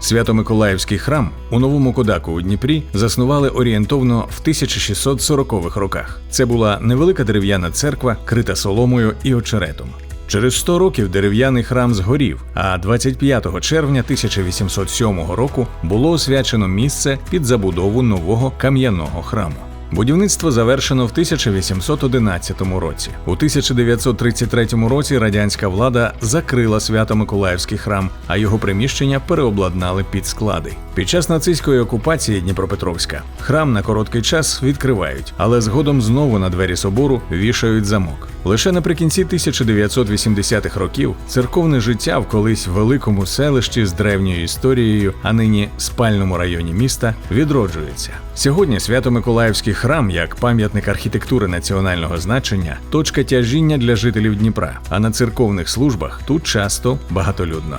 Свято-Миколаївський храм у новому Кодаку у Дніпрі заснували орієнтовно в 1640-х роках. Це була невелика дерев'яна церква, крита соломою і очеретом. Через 100 років дерев'яний храм згорів, а 25 червня 1807 року було освячено місце під забудову нового кам'яного храму. Будівництво завершено в 1811 році. У 1933 році радянська влада закрила Свято-Миколаївський храм, а його приміщення переобладнали під склади. Під час нацистської окупації Дніпропетровська храм на короткий час відкривають, але згодом знову на двері собору вішають замок. Лише наприкінці 1980-х років церковне життя в колись великому селищі з древньою історією, а нині спальному районі міста, відроджується. Сьогодні Свято-Миколаївський храм, як пам'ятник архітектури національного значення, точка тяжіння для жителів Дніпра. А на церковних службах тут часто багатолюдно.